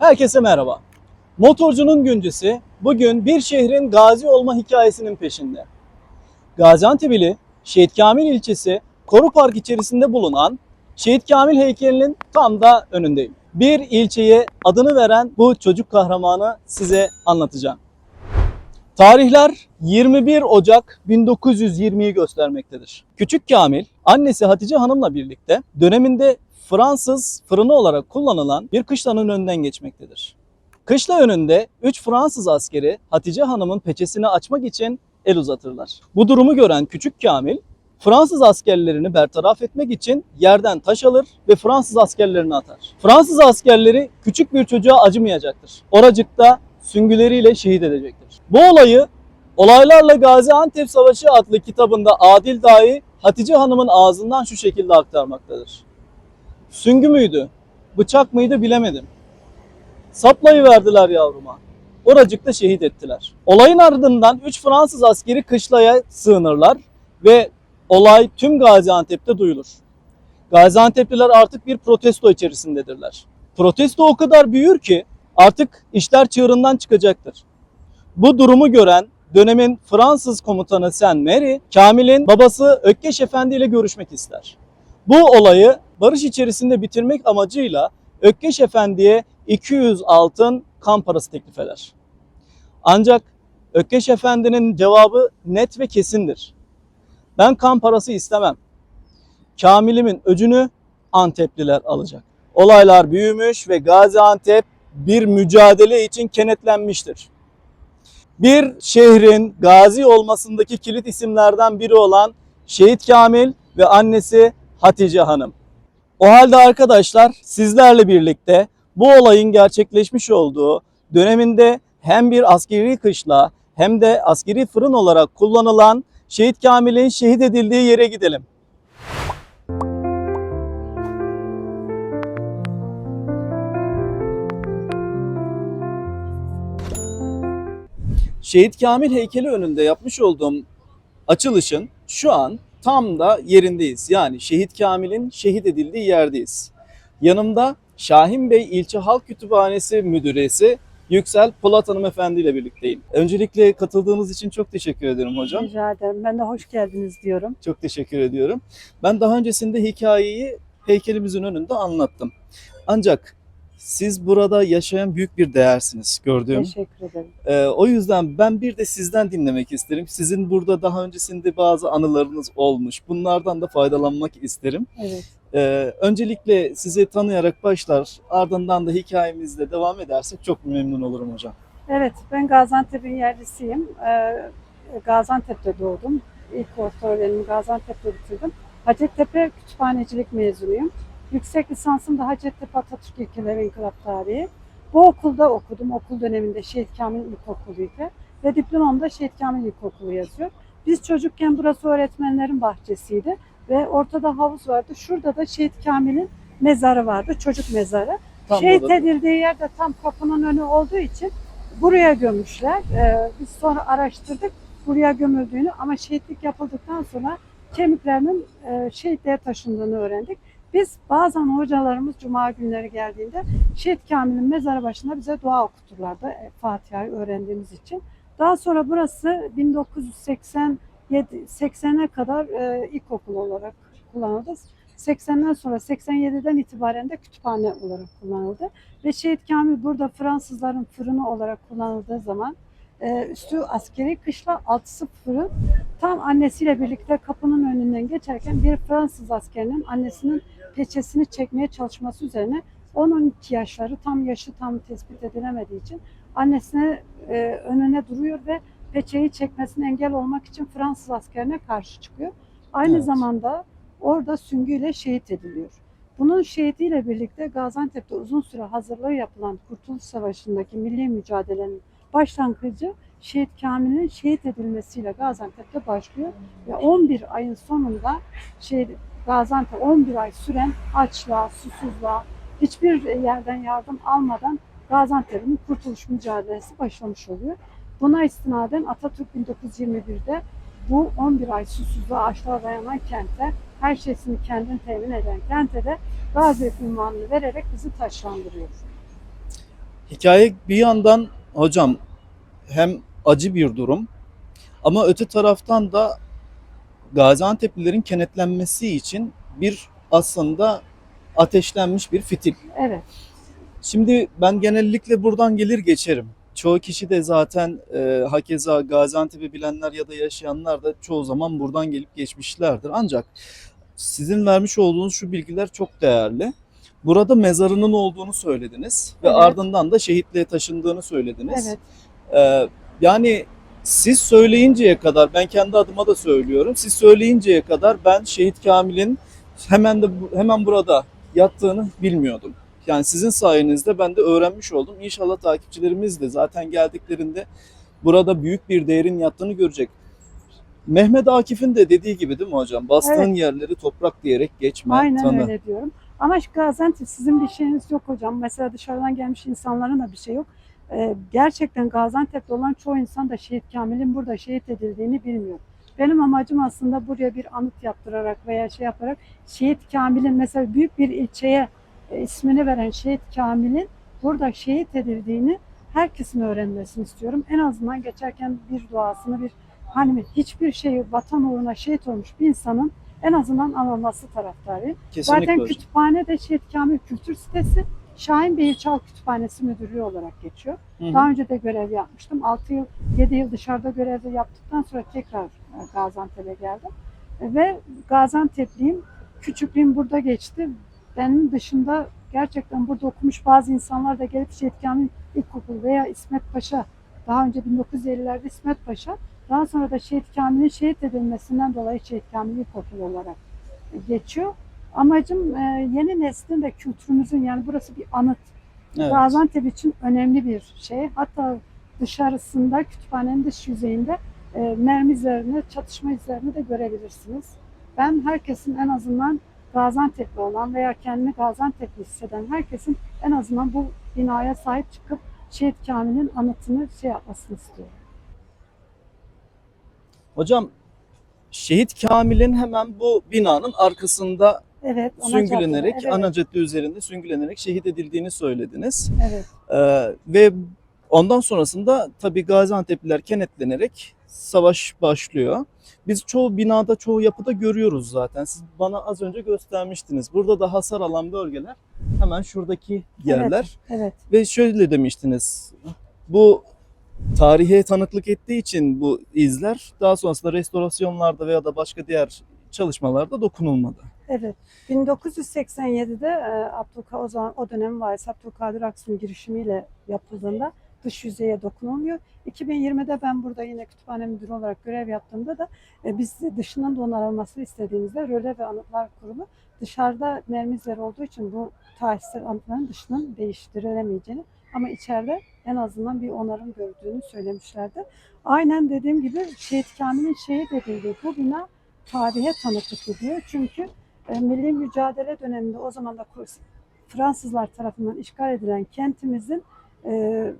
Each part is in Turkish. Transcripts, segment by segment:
Herkese merhaba. Motorcunun güncesi bugün bir şehrin gazi olma hikayesinin peşinde. Gaziantep'li Şehit Kamil ilçesi Koru Park içerisinde bulunan Şehit Kamil heykelinin tam da önündeyim. Bir ilçeye adını veren bu çocuk kahramanı size anlatacağım. Tarihler 21 Ocak 1920'yi göstermektedir. Küçük Kamil annesi Hatice Hanım'la birlikte döneminde Fransız fırını olarak kullanılan bir kışlanın önünden geçmektedir. Kışla önünde 3 Fransız askeri Hatice Hanım'ın peçesini açmak için el uzatırlar. Bu durumu gören küçük Kamil Fransız askerlerini bertaraf etmek için yerden taş alır ve Fransız askerlerini atar. Fransız askerleri küçük bir çocuğa acımayacaktır. Oracıkta süngüleriyle şehit edecektir. Bu olayı Olaylarla Gaziantep Savaşı adlı kitabında Adil Dahi Hatice Hanım'ın ağzından şu şekilde aktarmaktadır. Süngü müydü, bıçak mıydı bilemedim. Saplayı verdiler yavruma. Oracıkta şehit ettiler. Olayın ardından 3 Fransız askeri kışlaya sığınırlar ve olay tüm Gaziantep'te duyulur. Gaziantep'liler artık bir protesto içerisindedirler. Protesto o kadar büyür ki artık işler çığırından çıkacaktır. Bu durumu gören dönemin Fransız komutanı Saint Mary, Kamil'in babası Ökkeş Efendi ile görüşmek ister. Bu olayı barış içerisinde bitirmek amacıyla Ökkeş Efendi'ye 200 altın kan parası teklif eder. Ancak Ökkeş Efendi'nin cevabı net ve kesindir. Ben kan parası istemem. Kamil'imin öcünü Antepliler alacak. Olaylar büyümüş ve Gaziantep bir mücadele için kenetlenmiştir. Bir şehrin gazi olmasındaki kilit isimlerden biri olan Şehit Kamil ve annesi Hatice Hanım. O halde arkadaşlar sizlerle birlikte bu olayın gerçekleşmiş olduğu döneminde hem bir askeri kışla hem de askeri fırın olarak kullanılan Şehit Kamil'in şehit edildiği yere gidelim. Şehit Kamil heykeli önünde yapmış olduğum açılışın şu an tam da yerindeyiz. Yani Şehit Kamil'in şehit edildiği yerdeyiz. Yanımda Şahin Bey İlçe Halk Kütüphanesi Müdüresi Yüksel Polat Hanımefendi ile birlikteyim. Öncelikle katıldığınız için çok teşekkür ederim hocam. Rica ederim. Ben de hoş geldiniz diyorum. Çok teşekkür ediyorum. Ben daha öncesinde hikayeyi heykelimizin önünde anlattım. Ancak siz burada yaşayan büyük bir değersiniz gördüğüm. Teşekkür ederim. Ee, o yüzden ben bir de sizden dinlemek isterim. Sizin burada daha öncesinde bazı anılarınız olmuş. Bunlardan da faydalanmak isterim. Evet. Ee, öncelikle sizi tanıyarak başlar, ardından da hikayemizle devam edersek çok memnun olurum hocam. Evet, ben Gaziantep'in yerlisiyim. Ee, Gaziantep'te doğdum. İlk orta öğrenimi Gaziantep'te bitirdim. Hacettepe Kütüphanecilik mezunuyum. Yüksek lisansım da Hacettepe Atatürk İlkeleri İnkılap Tarihi. Bu okulda okudum. Okul döneminde Şehit Kamil İlkokulu'ydu. Ve diplomamda Şehit Kamil İlkokulu yazıyor. Biz çocukken burası öğretmenlerin bahçesiydi. Ve ortada havuz vardı. Şurada da Şehit Kamil'in mezarı vardı. Çocuk mezarı. Tam Şehit edildiği yer de tam kapının önü olduğu için buraya gömmüşler. Ee, biz sonra araştırdık buraya gömüldüğünü ama şehitlik yapıldıktan sonra kemiklerinin e, şehitliğe taşındığını öğrendik. Biz bazen hocalarımız cuma günleri geldiğinde Şehit Kamil'in mezarı başında bize dua okuturlardı e, Fatiha'yı öğrendiğimiz için. Daha sonra burası 1987 80'e kadar e, ilkokul olarak kullanıldı. 80'den sonra 87'den itibaren de kütüphane olarak kullanıldı. Ve Şehit Kamil burada Fransızların fırını olarak kullanıldığı zaman e, üstü askeri kışla altısı fırın tam annesiyle birlikte kapının önünden geçerken bir Fransız askerinin annesinin peçesini çekmeye çalışması üzerine 10-12 yaşları tam yaşı tam tespit edilemediği için annesine e, önüne duruyor ve peçeyi çekmesine engel olmak için Fransız askerine karşı çıkıyor. Aynı Evet. zamanda orada süngüyle şehit ediliyor. Bunun şehitiyle birlikte Gaziantep'te uzun süre hazırlığı yapılan Kurtuluş Savaşı'ndaki milli mücadelenin başlangıcı Şehit Kamil'in şehit edilmesiyle Gaziantep'te başlıyor ve 11 ayın sonunda şehit Gaziantep 11 ay süren açlığa, susuzluğa, hiçbir yerden yardım almadan Gaziantep'in kurtuluş mücadelesi başlamış oluyor. Buna istinaden Atatürk 1921'de bu 11 ay susuzluğa, açlığa dayanan kente, her şeysini kendin temin eden kente de Gazi ünvanını vererek bizi taşlandırıyor. Hikaye bir yandan hocam hem acı bir durum ama öte taraftan da Gaziantep'lilerin kenetlenmesi için bir aslında ateşlenmiş bir fitil. Evet. Şimdi ben genellikle buradan gelir geçerim. Çoğu kişi de zaten e, hakeza Gaziantep'i bilenler ya da yaşayanlar da çoğu zaman buradan gelip geçmişlerdir. Ancak sizin vermiş olduğunuz şu bilgiler çok değerli. Burada mezarının olduğunu söylediniz ve Evet. ardından da şehitliğe taşındığını söylediniz. Evet. Ee, yani siz söyleyinceye kadar ben kendi adıma da söylüyorum. Siz söyleyinceye kadar ben Şehit Kamil'in hemen de hemen burada yattığını bilmiyordum. Yani sizin sayenizde ben de öğrenmiş oldum. İnşallah takipçilerimiz de zaten geldiklerinde burada büyük bir değerin yattığını görecek. Mehmet Akif'in de dediği gibi değil mi hocam? Bastığın yerleri toprak diyerek geçme, Aynen tanı. öyle diyorum. Ama Gaziantep sizin bir şeyiniz yok hocam. Mesela dışarıdan gelmiş insanların da bir şey yok. Ee, gerçekten Gaziantep'te olan çoğu insan da Şehit Kamil'in burada şehit edildiğini bilmiyor. Benim amacım aslında buraya bir anıt yaptırarak veya şey yaparak Şehit Kamil'in mesela büyük bir ilçeye e, ismini veren Şehit Kamil'in burada şehit edildiğini herkesin öğrenmesini istiyorum. En azından geçerken bir duasını bir hani hiçbir şeyi vatan uğruna şehit olmuş bir insanın en azından anılması taraftarıyım. Kesinlikle Zaten hocam. kütüphane de Şehit Kamil Kültür Sitesi Şahin Bey Çal Kütüphanesi Müdürlüğü olarak geçiyor. Hı hı. Daha önce de görev yapmıştım. 6 yıl, 7 yıl dışarıda görevde yaptıktan sonra tekrar e, Gaziantep'e geldim. Ve Gaziantep'liyim. Küçüklüğüm burada geçti. Benim dışında gerçekten burada okumuş bazı insanlar da gelip Şehit Kamil İlkokulu veya İsmet Paşa, daha önce 1950'lerde İsmet Paşa, daha sonra da Şehit Kamil'in şehit edilmesinden dolayı Şehit Kamil İlkokulu olarak e, geçiyor. Amacım e, yeni neslin de kültürümüzün yani burası bir anıt. Evet. Gaziantep için önemli bir şey. Hatta dışarısında kütüphanenin dış yüzeyinde e, mermi izlerini, çatışma izlerini de görebilirsiniz. Ben herkesin en azından Gaziantep'li olan veya kendini Gaziantep'li hisseden herkesin en azından bu binaya sahip çıkıp Şehit Kamil'in anıtını şey yapmasını istiyorum. Hocam Şehit Kamil'in hemen bu binanın arkasında Evet. süngülenerek, cadde, evet, ana cadde üzerinde süngülenerek şehit edildiğini söylediniz. Evet. Ee, ve ondan sonrasında tabii Gaziantep'liler kenetlenerek savaş başlıyor. Biz çoğu binada, çoğu yapıda görüyoruz zaten. Siz bana az önce göstermiştiniz. Burada da hasar alan bölgeler hemen şuradaki yerler. Evet. Ve şöyle demiştiniz. Bu tarihe tanıklık ettiği için bu izler daha sonrasında restorasyonlarda veya da başka diğer çalışmalarda dokunulmadı. Evet. 1987'de e, Abdülkadir o zaman o dönem var. Abdülkadir Aksu'nun girişimiyle yapıldığında dış yüzeye dokunulmuyor. 2020'de ben burada yine kütüphane müdürü olarak görev yaptığımda da e, biz de dışının da istediğimizde Röle ve Anıtlar Kurumu dışarıda mermi olduğu için bu tarihsel anıtların dışının değiştirilemeyeceğini ama içeride en azından bir onarım gördüğünü söylemişlerdi. Aynen dediğim gibi Şehit Kamil'in şehit edildiği bu bina tarihe tanıklık ediyor. Çünkü milli mücadele döneminde o zaman da Fransızlar tarafından işgal edilen kentimizin e,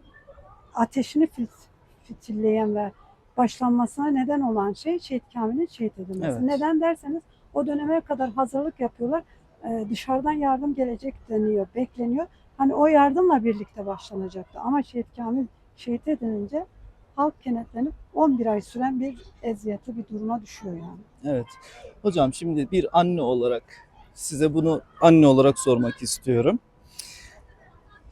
ateşini fit- fitilleyen ve başlanmasına neden olan şey Şehit Kamil'in şehit edilmesi. Evet. Neden derseniz o döneme kadar hazırlık yapıyorlar. E, dışarıdan yardım gelecek deniyor, bekleniyor. Hani o yardımla birlikte başlanacaktı. Ama Şehit Kamil şehit edilince halk kenetlenip 11 ay süren bir eziyeti bir duruma düşüyor yani. Evet. Hocam şimdi bir anne olarak size bunu anne olarak sormak istiyorum.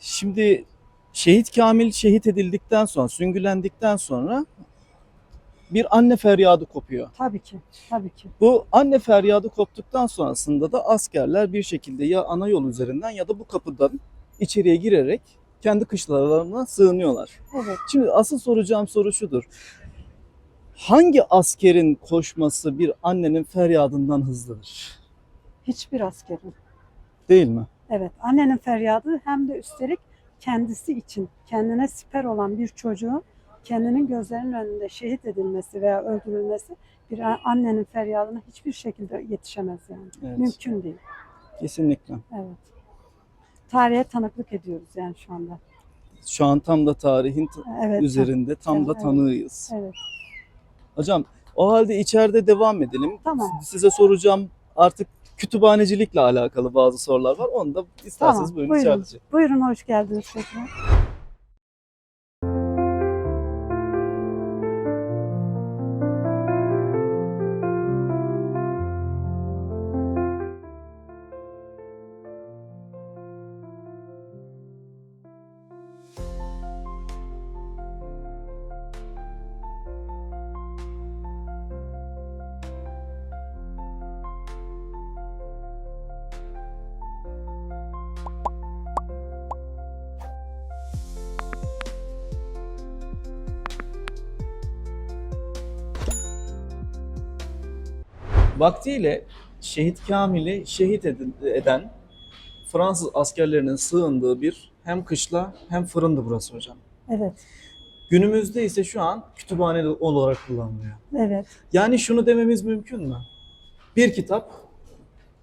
Şimdi Şehit Kamil şehit edildikten sonra, süngülendikten sonra bir anne feryadı kopuyor. Tabii ki, tabii ki. Bu anne feryadı koptuktan sonrasında da askerler bir şekilde ya ana yol üzerinden ya da bu kapıdan içeriye girerek kendi kışlalarına sığınıyorlar. Evet. Şimdi asıl soracağım soru şudur. Hangi askerin koşması bir annenin feryadından hızlıdır? Hiçbir askerin. Değil mi? Evet, annenin feryadı hem de üstelik kendisi için kendine siper olan bir çocuğun kendinin gözlerinin önünde şehit edilmesi veya öldürülmesi bir annenin feryadına hiçbir şekilde yetişemez yani. Evet. Mümkün değil. Kesinlikle. Evet. Tarihe tanıklık ediyoruz yani şu anda. Şu an tam da tarihin Evet. üzerinde tam da Evet. tanığıyız. Evet. Hocam o halde içeride devam edelim. Tamam. Size soracağım artık kütüphanecilikle alakalı bazı sorular var. Onu da isterseniz Tamam, buyurun buyurun. içeride. Buyurun hoş geldiniz tekrar. Vaktiyle Şehit Kamil'i şehit eden Fransız askerlerinin sığındığı bir hem kışla hem fırındı burası hocam. Evet, Günümüzde ise şu an kütüphane olarak kullanılıyor. evet. Yani şunu dememiz mümkün mü? Bir kitap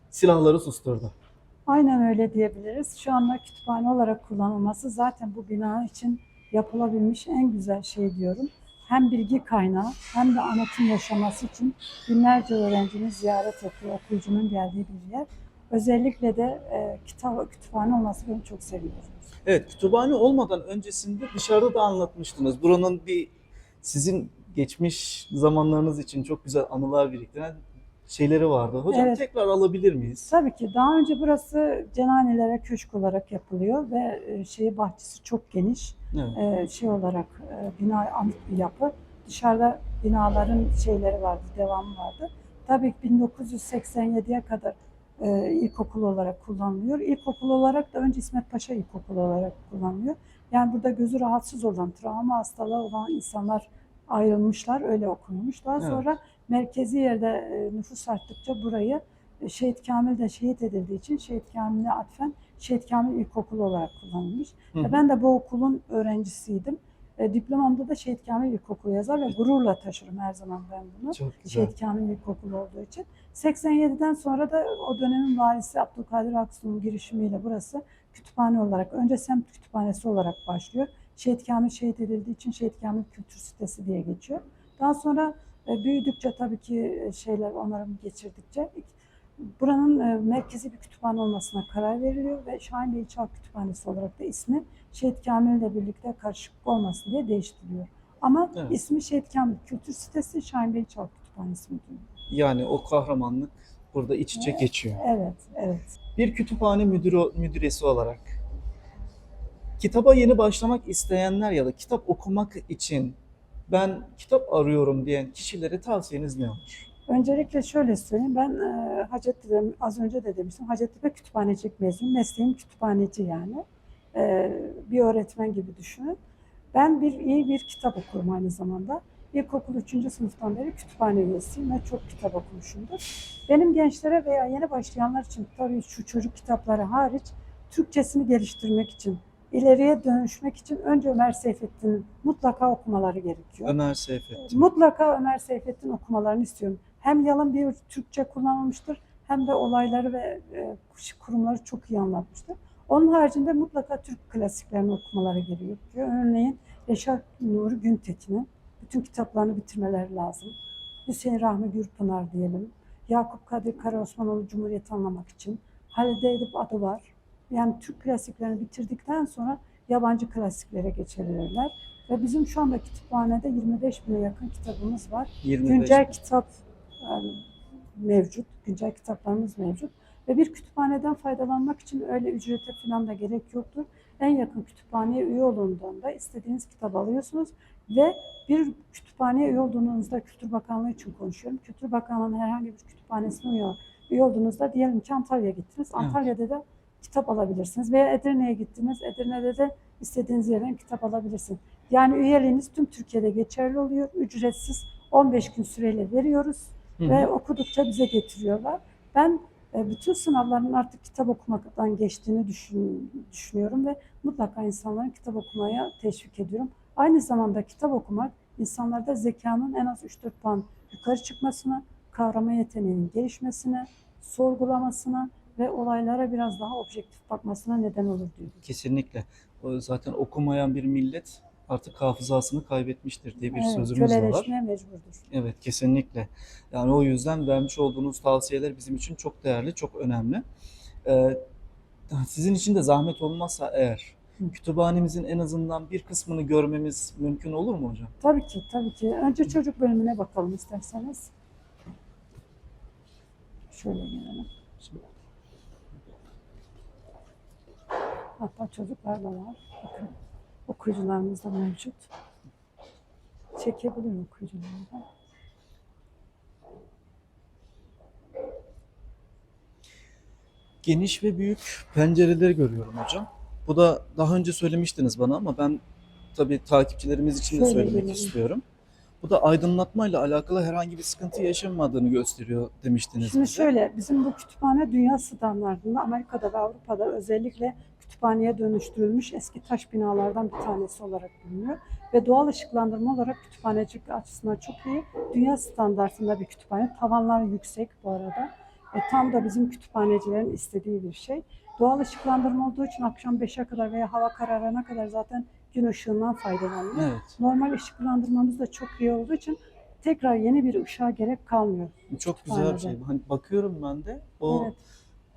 silahları susturdu. Aynen öyle diyebiliriz. Şu anda kütüphane olarak kullanılması zaten bu bina için yapılabilmiş en güzel şey diyorum. Hem bilgi kaynağı hem de anlatım yaşaması için binlerce öğrencinin ziyaret ettiği, okuyucunun geldiği bir yer. Özellikle de e, kitap kütüphane olması beni çok seviyorum. Evet, kütüphane olmadan öncesinde dışarıda da anlatmıştınız. Buranın bir sizin geçmiş zamanlarınız için çok güzel anılar biriktiren şeyleri vardı. Hocam Evet. tekrar alabilir miyiz? Tabii ki daha önce burası cenanelere köşk olarak yapılıyor ve e, şey bahçesi çok geniş. Evet. e, şey olarak e, bina anıt bir yapı. Dışarıda binaların şeyleri vardı, devamı vardı. Tabii ki 1987'ye kadar e, ilkokul olarak kullanılıyor. İlkokul olarak da önce İsmet Paşa İlkokulu olarak kullanılıyor. Yani burada gözü rahatsız olan, travma hastalığı olan insanlar ayrılmışlar, öyle okunmuş. Daha Evet. sonra merkezi yerde e, nüfus arttıkça burayı e, Şehit Kamil de şehit edildiği için Şehit Kamil'e atfen Şehit Kamil İlkokulu olarak kullanılmış. Hı hı. E, Ben de bu okulun öğrencisiydim. E, diplomamda da Şehit Kamil İlkokulu yazar ve gururla taşırım her zaman ben bunu. Şehit Kamil İlkokulu olduğu için. 87'den sonra da o dönemin valisi Abdülkadir Aksu'nun girişimiyle burası kütüphane olarak, önce semt kütüphanesi olarak başlıyor. Şehit Kamil şehit edildiği için Şehit Kamil Kültür Sitesi diye geçiyor. Daha sonra e, büyüdükçe tabii ki e, şeyler onarım geçirdikçe buranın e, merkezi bir kütüphane olmasına karar veriliyor ve Şahin Bey Çağ Kütüphanesi olarak da ismi Şehit Kamil ile birlikte karışıklık olmasın diye değiştiriliyor. Ama Evet. ismi Şehit Kamil Kültür Sitesi Şahin Bey Çağ Kütüphanesi müdürlüğü. Yani o kahramanlık burada iç içe geçiyor. Evet, evet. Bir kütüphane müdürü, müdüresi olarak kitaba yeni başlamak isteyenler ya da kitap okumak için ben kitap arıyorum diyen kişilere tavsiyeniz ne olur? Öncelikle şöyle söyleyeyim. Ben e, Hacettepe, az önce de demiştim, Hacettepe Kütüphanecilik mezunuyum. Mesleğim kütüphaneci yani. E, bir öğretmen gibi düşünün. Ben bir iyi bir kitap okurum aynı zamanda. İlkokul 3. sınıftan beri kütüphane üyesiyim ve çok kitap okumuşumdur. Benim gençlere veya yeni başlayanlar için tabii şu çocuk kitapları hariç Türkçesini geliştirmek için, ileriye dönüşmek için önce Ömer Seyfettin'in mutlaka okumaları gerekiyor. Ömer Seyfettin. Mutlaka Ömer Seyfettin okumalarını istiyorum. Hem yalın bir Türkçe kullanılmıştır hem de olayları ve e, kurumları çok iyi anlatmıştır. Onun haricinde mutlaka Türk klasiklerini okumaları gerekiyor. Örneğin Reşat Nuri Güntekin'in bütün kitaplarını bitirmeleri lazım. Hüseyin Rahmi Gürpınar diyelim. Yakup Kadir Karaosmanoğlu Cumhuriyeti anlamak için. Halide Edip adı var. Yani Türk klasiklerini bitirdikten sonra yabancı klasiklere geçebilirler. Ve bizim şu anda kütüphanede 25 bine yakın kitabımız var. 25. Güncel kitap yani mevcut, güncel kitaplarımız mevcut. Ve bir kütüphaneden faydalanmak için öyle ücrete falan da gerek yoktur. En yakın kütüphaneye üye olduğundan da istediğiniz kitabı alıyorsunuz. Ve bir kütüphaneye üye olduğunuzda Kültür Bakanlığı için konuşuyorum. Kültür Bakanlığı'nın herhangi bir kütüphanesine üye, üye olduğunuzda diyelim ki Antalya'ya gittiniz. Antalya'da da kitap alabilirsiniz. Veya Edirne'ye gittiniz. Edirne'de de istediğiniz yerden kitap alabilirsiniz. Yani üyeliğiniz tüm Türkiye'de geçerli oluyor. Ücretsiz 15 gün süreyle veriyoruz Hı ve okudukça bize getiriyorlar. Ben e, bütün sınavların artık kitap okumaktan geçtiğini düşün, düşünüyorum ve mutlaka insanların kitap okumaya teşvik ediyorum. Aynı zamanda kitap okumak insanlarda zekanın en az 3-4 puan yukarı çıkmasına, kavrama yeteneğinin gelişmesine, sorgulamasına ve olaylara biraz daha objektif bakmasına neden olur diyorum. Kesinlikle. Zaten okumayan bir millet artık hafızasını kaybetmiştir diye bir Evet, sözümüz var. köleleşmeye mecburdur. Evet kesinlikle. Yani o yüzden vermiş olduğunuz tavsiyeler bizim için çok değerli, çok önemli. Ee, sizin için de zahmet olmazsa eğer Hı. kütüphanemizin en azından bir kısmını görmemiz mümkün olur mu hocam? Tabii ki, tabii ki. Önce çocuk bölümüne bakalım isterseniz. Şöyle gelelim. Hatta çocuklar da var. Bakın, okuyucularımız da mevcut. Çekebilirim okuyucuları da. Geniş ve büyük pencereleri görüyorum hocam. Bu da daha önce söylemiştiniz bana ama ben tabii takipçilerimiz için de Şöyle söylemek istiyorum. Bu da aydınlatmayla alakalı herhangi bir sıkıntı yaşanmadığını gösteriyor demiştiniz Şimdi bize. şöyle, bizim bu kütüphane dünya standartında Amerika'da ve Avrupa'da özellikle kütüphaneye dönüştürülmüş eski taş binalardan bir tanesi olarak biliniyor. Ve doğal ışıklandırma olarak kütüphanecilik açısından çok iyi. Dünya standartında bir kütüphane. Tavanlar yüksek bu arada. E, tam da bizim kütüphanecilerin istediği bir şey. Doğal ışıklandırma olduğu için akşam 5'e kadar veya hava kararına kadar zaten gün ışığından faydalanıyor. Evet. Normal ışıklandırmamız da çok iyi olduğu için tekrar yeni bir ışığa gerek kalmıyor. Çok güzel bir şey. Hani bakıyorum ben de o Evet.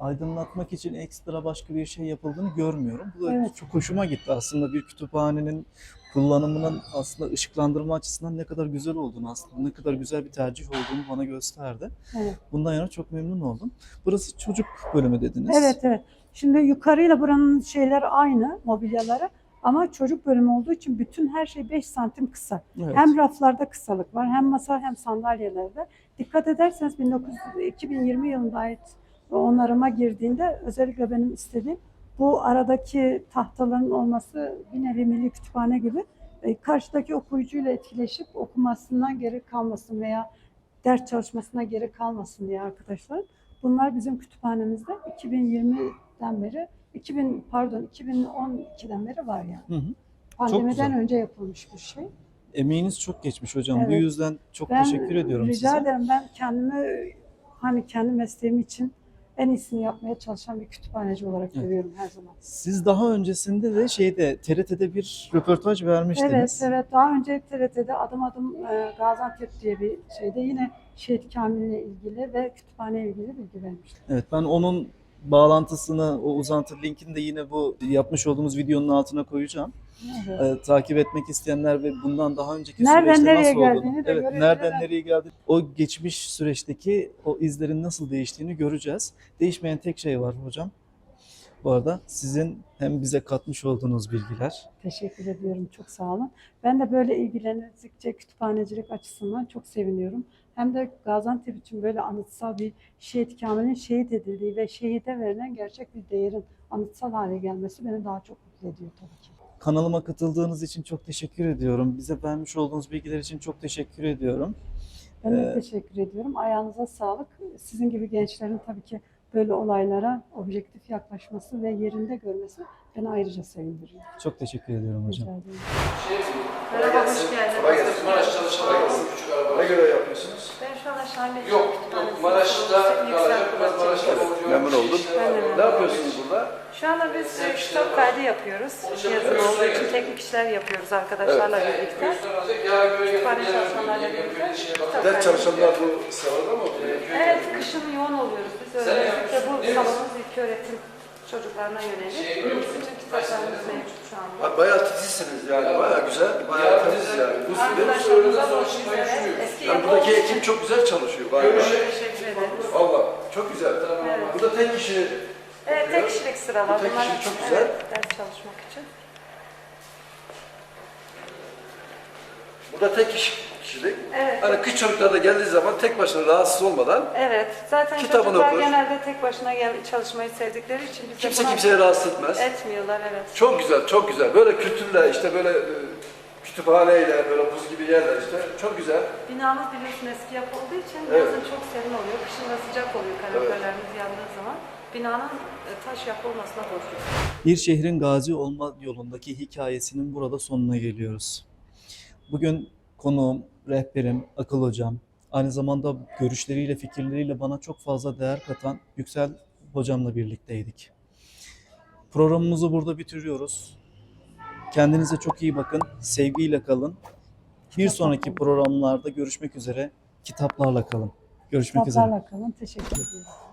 Aydınlatmak için ekstra başka bir şey yapıldığını görmüyorum. Bu da Evet. çok hoşuma gitti aslında bir kütüphanenin kullanımının aslında ışıklandırma açısından ne kadar güzel olduğunu aslında ne kadar güzel bir tercih olduğunu bana gösterdi. Evet. Bundan yana çok memnun oldum. Burası çocuk bölümü dediniz. Evet evet. Şimdi yukarıyla buranın şeyler aynı mobilyaları ama çocuk bölümü olduğu için bütün her şey 5 santim kısa. Evet. Hem raflarda kısalık var hem masa hem sandalyelerde. Dikkat ederseniz 1900, 2020 yılında ait onarıma girdiğinde özellikle benim istediğim bu aradaki tahtaların olması bir nevi milli kütüphane gibi e, karşıdaki okuyucuyla etkileşip okumasından geri kalmasın veya ders çalışmasına geri kalmasın diye arkadaşlar. Bunlar bizim kütüphanemizde 2020'den beri 2000 pardon 2012'den beri var yani. Hı hı. Pandemiden önce yapılmış bir şey. Emeğiniz çok geçmiş hocam. Bu Evet. yüzden çok Ben teşekkür ediyorum rica size. ederim ben kendimi hani kendi mesleğim için en iyisini yapmaya çalışan bir kütüphaneci olarak Evet. görüyorum her zaman. Siz daha öncesinde de şeyde TRT'de bir röportaj vermiştiniz. Evet, evet. Daha önce TRT'de adım adım e, Gaziantep diye bir şeyde yine Şehit Kamil'le ilgili ve kütüphane ilgili bilgi vermiştim. Evet ben onun bağlantısını, o uzantı linkini de yine bu yapmış olduğumuz videonun altına koyacağım. Evet. Ee, takip etmek isteyenler ve bundan daha önceki Nereden süreçte nereye nasıl olduğunu, de evet, nereden nereye geldi, o geçmiş süreçteki o izlerin nasıl değiştiğini göreceğiz. Değişmeyen tek şey var hocam. Bu arada sizin hem bize katmış olduğunuz bilgiler. Teşekkür ediyorum. Çok sağ olun. Ben de böyle ilgilendikçe kütüphanecilik açısından çok seviniyorum. Hem de Gaziantep için böyle anıtsal bir şehit Kamil'in şehit edildiği ve şehide verilen gerçek bir değerin anıtsal hale gelmesi beni daha çok mutlu ediyor tabii ki. Kanalıma katıldığınız için çok teşekkür ediyorum. Bize vermiş olduğunuz bilgiler için çok teşekkür ediyorum. Ben de Ee, teşekkür ediyorum. Ayağınıza sağlık. Sizin gibi gençlerin tabii ki böyle olaylara objektif yaklaşması ve yerinde görmesi beni ayrıca sevindiriyor. Çok teşekkür ediyorum hocam. Rica ederim. Merhaba, hoş geldiniz. Kolay gelsin. Maraş çalışmalar gelsin. Küçük arabalar. Ne göre yapıyorsunuz? Ben şu anda Şahin Yok, yok. Maraş'ta kalacak. Maraş'ta oluyor. Memnun oldum. Ne yapıyorsunuz burada? Şu anda biz e, kitap kaydı yapıyoruz. Yazılı olduğu için teknik işler yapıyoruz arkadaşlarla birlikte. Kütüphane çalışanlarla birlikte kitap Ders çalışanlar bu sırada mı oluyor? Evet, kışın yoğun oluyoruz biz. Özellikle bu salonumuz ilk öğretim çocuklarına yönelik. Bunun için kitaplarımız mevcut şu anda. Ha, bayağı titizsiniz yani. Bayağı güzel. Bayağı titiz yani. Bu Arkadaşlarımıza borçluyuz. Evet, eski yani buradaki için çok güzel çalışıyor galiba. teşekkür ederiz. Valla çok güzel. Evet. Burada tek kişi Evet, tek kişilik sıralar. Bu tek kişilik çok güzel. Evet, ders çalışmak için. Burada tek kişi, kişilik. Evet. Hani küçük çocuklar da geldiği zaman tek başına rahatsız olmadan Evet. Zaten Kitabını çocuklar okur. genelde tek başına gel çalışmayı sevdikleri için biz de kimse buna kimseye rahatsız etmez. etmiyorlar evet. Çok güzel, çok güzel. Böyle kültürle, işte böyle e, kütüphaneyle, böyle buz gibi yerler işte. Çok güzel. Binamız biliyorsun eski yapı olduğu için Evet. yazın çok serin oluyor, kışın da sıcak oluyor kaloriferlerimiz yandığı zaman. Binanın e, taş yapı olmasına borçluyuz. Bir şehrin gazi olma yolundaki hikayesinin burada sonuna geliyoruz. Bugün konuğum, rehberim, akıl hocam, aynı zamanda görüşleriyle, fikirleriyle bana çok fazla değer katan Yüksel hocamla birlikteydik. Programımızı burada bitiriyoruz. Kendinize çok iyi bakın, sevgiyle kalın. Bir sonraki programlarda görüşmek üzere, kitaplarla kalın. Görüşmek üzere. Kitaplarla kalın. Teşekkür ediyorum.